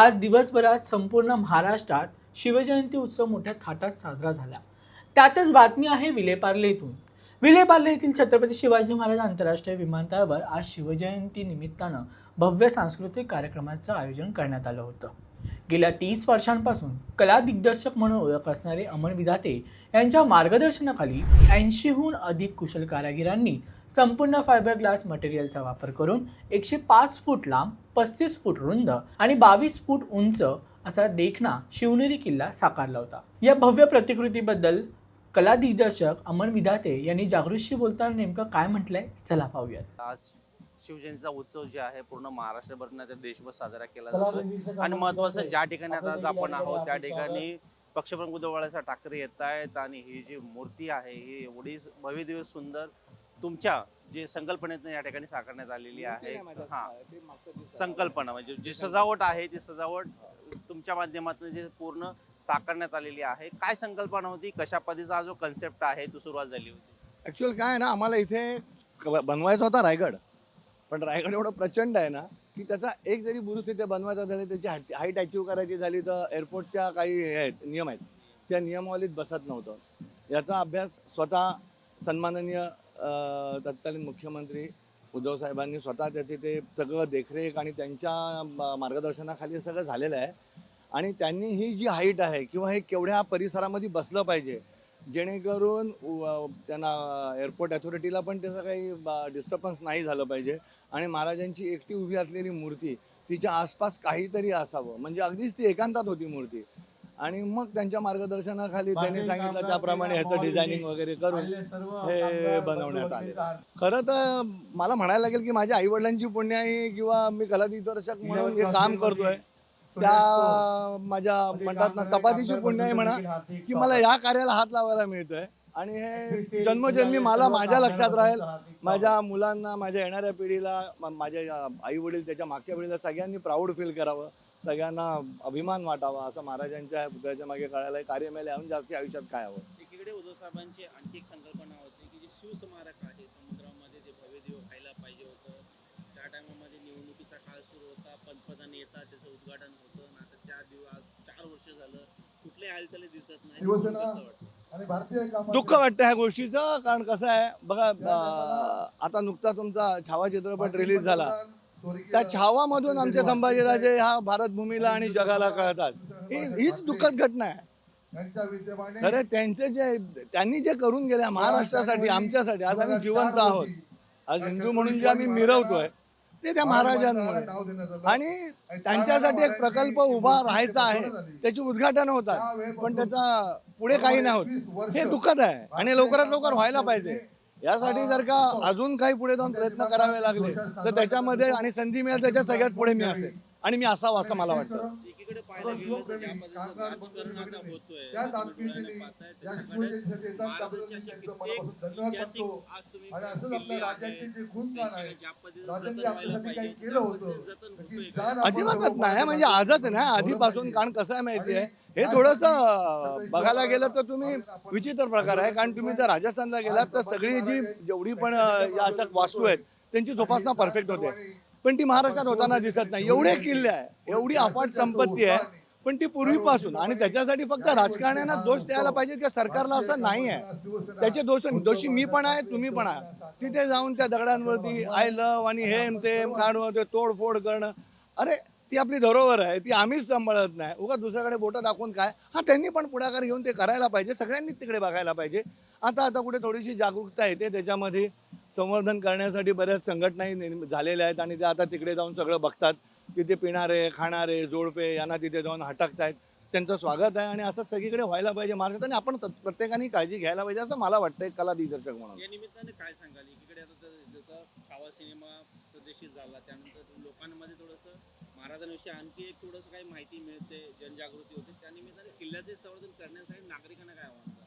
आज दिवसभरात संपूर्ण महाराष्ट्रात शिवजयंती उत्सव मोठ्या थाटात साजरा झाला. त्यातच बातमी आहे विलेपार्ले येथून विलेपार्ले येथील छत्रपती शिवाजी महाराज आंतरराष्ट्रीय विमानतळावर आज शिवजयंती निमित्तानं भव्य सांस्कृतिक कार्यक्रमाचं आयोजन करण्यात आलं होतं. गेल्या तीस वर्षांपासून कला दिग्दर्शक म्हणून ओळख असणारे अमन विधाते यांच्या मार्गदर्शनाखाली ऐंशीहून अधिक कुशल कारागिरांनी संपूर्ण फायबर ग्लास मटेरियलचा वापर करून एकशे पाच फूट लांब पस्तीस फूट रुंद आणि बावीस फूट उंच असा देखणा शिवनेरी किल्ला साकारला होता. या भव्य प्रतिकृतीबद्दल कला दिग्दर्शक अमन विधाते यांनी जागृतशी बोलताना नेमकं काय म्हटलंय? चला पाहूयात. आज शिवजयंतीचा उत्सव जे आहे पूर्ण महाराष्ट्रभर देशभर साजरा केला जातो. आणि महत्वाचं ज्या ठिकाणी आता आज आपण आहोत त्या ठिकाणी पक्षप्रमुख उद्धव बाळासाहेब ठाकरे येत आहेत आणि ही जी मूर्ती आहे ही एवढी भव्य दिवस सुंदर तुमच्या जे संकल्पनेतून या ठिकाणी साकारण्यात आलेली आहे. हा. संकल्पना म्हणजे जी सजावट आहे ती सजावट तुमच्या माध्यमातून जे पूर्ण साकारण्यात आलेली आहे. काय संकल्पना होती? कशा पद्धतीचा जो कन्सेप्ट आहे तो सुरुवात झाली होती? ऍक्च्युअल काय आहे ना आम्हाला इथे बनवायचा होता रायगड. पण रायगड एवढं प्रचंड आहे ना की त्याचा एक जरी बुरुज ते बनवायचा झाली त्याची हाईट अचीव करायची झाली तर एअरपोर्टच्या काही हे आहेत नियम आहेत. त्या नियमावलीत बसत नव्हतं. याचा अभ्यास स्वतः सन्माननीय तत्कालीन मुख्यमंत्री उद्धव साहेबांनी स्वतः त्याचे ते सगळं देखरेख आणि त्यांच्या मार्गदर्शनाखाली हे सगळं झालेलं आहे. आणि त्यांनी ही जी हाईट आहे किंवा हे केवढ्या परिसरामध्ये बसलं पाहिजे जेणेकरून त्यांना एअरपोर्ट अथॉरिटीला पण त्याचं काही डिस्टर्बन्स नाही झालं पाहिजे. आणि महाराजांची एकटी उभी असलेली मूर्ती तिच्या आसपास काहीतरी असावं. म्हणजे अगदीच ती एकांतात होती मूर्ती. आणि मग त्यांच्या मार्गदर्शनाखाली त्यांनी सांगितलं त्याप्रमाणे ह्याचं डिझायनिंग वगैरे करून हे बनवण्यात आले. खरं तर मला म्हणायला लागेल की माझ्या आई वडिलांची पुण्य आहे किंवा मी कला दिग्दर्शक म्हणून हे काम करतोय. त्या माझ्या म्हणतात ना चपातीची पुण्य आहे म्हणा की मला या कार्याला हात लावायला मिळतोय. आणि हे जन्मजन्मी मला माझ्या लक्षात राहील. माझ्या मुलांना माझ्या येणाऱ्या पिढीला माझ्या आई वडील त्याच्या मागच्या पिढीला सगळ्यांनी प्राऊड फील करावं. सगळ्यांना अभिमान वाटावा असं महाराजांच्या पुतळ्याच्या मागे कळायला कार्य मेले. याहून जास्ती आयुष्यात काय हवं? एकीकडे उद्धव साहेबांची आणखी एक संकल्पना होती की जे शिवस्मारक आहे समुद्रामध्ये जे भव्य दिव व्हायला पाहिजे होतं त्या टायमामध्ये निवडणुकीचा काळ सुरू होता पंतप्रधान येतात त्याचं उद्घाटन होतं आता चार दिवस चार वर्ष झालं कुठल्याही हालचाली दिसत नाही. दुःख वाटतं ह्या गोष्टीचं कारण कसं आहे बघा आता नुकता तुमचा छावा चित्रपट रिलीज झाला. त्या छावामधून आमचे संभाजीराजे ह्या भारत भूमीला आणि जगाला कळतात. ही हीच दुःखद घटना आहे. खरं त्यांचे जे त्यांनी जे करून गेल्या महाराष्ट्रासाठी आमच्यासाठी आज आम्ही जिवंत आहोत. आज हिंदू म्हणून जे आम्ही मिरवतोय ते त्या महाराजांमुळे. आणि त्यांच्यासाठी एक प्रकल्प उभा राहायचा आहे त्याची उद्घाटन होतात पण त्याचा पुढे काही नाही होत. हे दुःखद आहे आणि लवकरात लवकर व्हायला पाहिजे. यासाठी जर का अजून काही पुढे जाऊन प्रयत्न करावे लागले तर त्याच्यामध्ये आणि संधी मिळेल त्याच्या सगळ्यात पुढे मी असेल. आणि मी असावं असं मला वाटतं. पाहायला गेलं तर आता होतोय कित्येक ऐतिहासिक आज तुम्ही किल्ले आहे, आहे त्यांच्याकडे ज्या जतन व्हायला पाहिजे, त्या जतन होतोय. का? अजिबातच नाही म्हणजे आजच नाही. आधीपासून कारण कसं आहे माहितीये? हे थोडस बघायला गेलं तर तुम्ही विचित्र प्रकार आहे कारण तुम्ही जर राजस्थानला गेलात तर सगळी जी जेवढी पण या अशा वास्तू आहेत त्यांची जोपासना परफेक्ट होते. पण ती महाराष्ट्रात होताना दिसत नाही. एवढे किल्ले आहे. एवढी अफाट संपत्ती आहे. पण ती पूर्वीपासून. आणि त्याच्यासाठी फक्त राजकारण्यांना दोष द्यायला पाहिजे की सरकारला असं नाही आहे. त्याचे दोष दोषी मी पण आहे तुम्ही पण आहे. तिथे जाऊन त्या दगडांवरती आय लव आणि हेम तेम काढून ते तोडफोड करणं. अरे ती आपली धरोहर आहे. ती आम्हीच सांभाळत नाही. उगा दुसऱ्याकडे बोटं दाखवून काय? हा त्यांनी पण पुढाकार घेऊन ते करायला पाहिजे. सगळ्यांनी तिकडे बघायला पाहिजे. आता आता कुठे थोडीशी जागरूकता येते त्याच्यामध्ये. संवर्धन करण्यासाठी बऱ्याच संघटनाही झालेल्या आहेत आणि ते आता तिकडे जाऊन सगळं बघतात. तिथे पिणारे खाणारे जोडपे यांना तिथे जाऊन हटकतायत. त्यांचं स्वागत आहे आणि असं सगळीकडे व्हायला पाहिजे महाराष्ट्रात आणि आपण प्रत्येकाने काळजी घ्यायला पाहिजे असं मला वाटतं एक कला दिग्दर्शक म्हणून. या निमित्ताने काय सांगाल? इकडे आता जसं छावा सिनेमा प्रदेशित झाला त्यानंतर लोकांमध्ये थोडंसं महाराजांविषयी आणखी एक थोडंसं काही माहिती मिळते जनजागृती होते. त्या निमित्ताने किल्ल्याचे संवर्धन करण्यासाठी नागरिकांना काय आव्हान?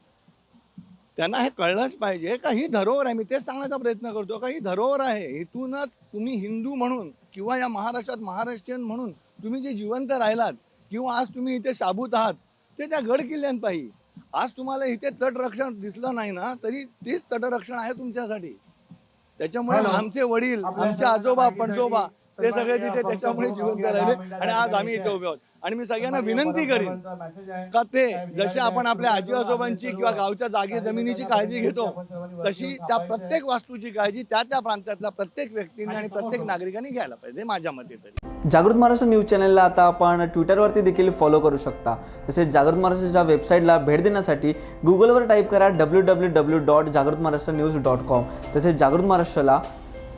त्यांना हे कळलंच पाहिजे का ही धरोहर आहे. मी तेच सांगण्याचा प्रयत्न करतो का ही धरोहर आहे. इथूनच तुम्ही हिंदू म्हणून किंवा या महाराष्ट्रात महाराष्ट्रीयन म्हणून तुम्ही जे जिवंत राहिलात किंवा आज तुम्ही इथे साबूत आहात ते त्या गड किल्ल्यांपायी. आज तुम्हाला इथे तटरक्षण दिसलं नाही ना तरी तेच तटरक्षण आहे तुमच्यासाठी. त्याच्यामुळे. आमचे वडील आमचे आजोबा पणजोबा ते सगळे तिथे त्याच्यामुळे जिवंत राहिले. आणि आज आम्ही इथे उभे आहोत. आणि मी सगळ्यांना विनंती करीन का ते जसे आपण आपल्या आजी आजोबांची किंवा गावच्या जागे जमिनीची काळजी घेतो तशी त्या प्रत्येक वास्तूची काळजी त्या त्या प्रांतातल्या प्रत्येक व्यक्तीने आणि प्रत्येक नागरिकांनी घ्यायला पाहिजे माझ्या मते तरी. जागृत महाराष्ट्र न्यूज चॅनलला आता आपण ट्विटरवरती देखील फॉलो करू शकता. तसेच जागृत महाराष्ट्राच्या वेबसाईटला भेट देण्यासाठी गुगलवर टाईप करा डब्ल्यू डब्ल्यू डब्ल्यू डॉट जागृत महाराष्ट्र न्यूज डॉट कॉम तसेच जागृत महाराष्ट्राला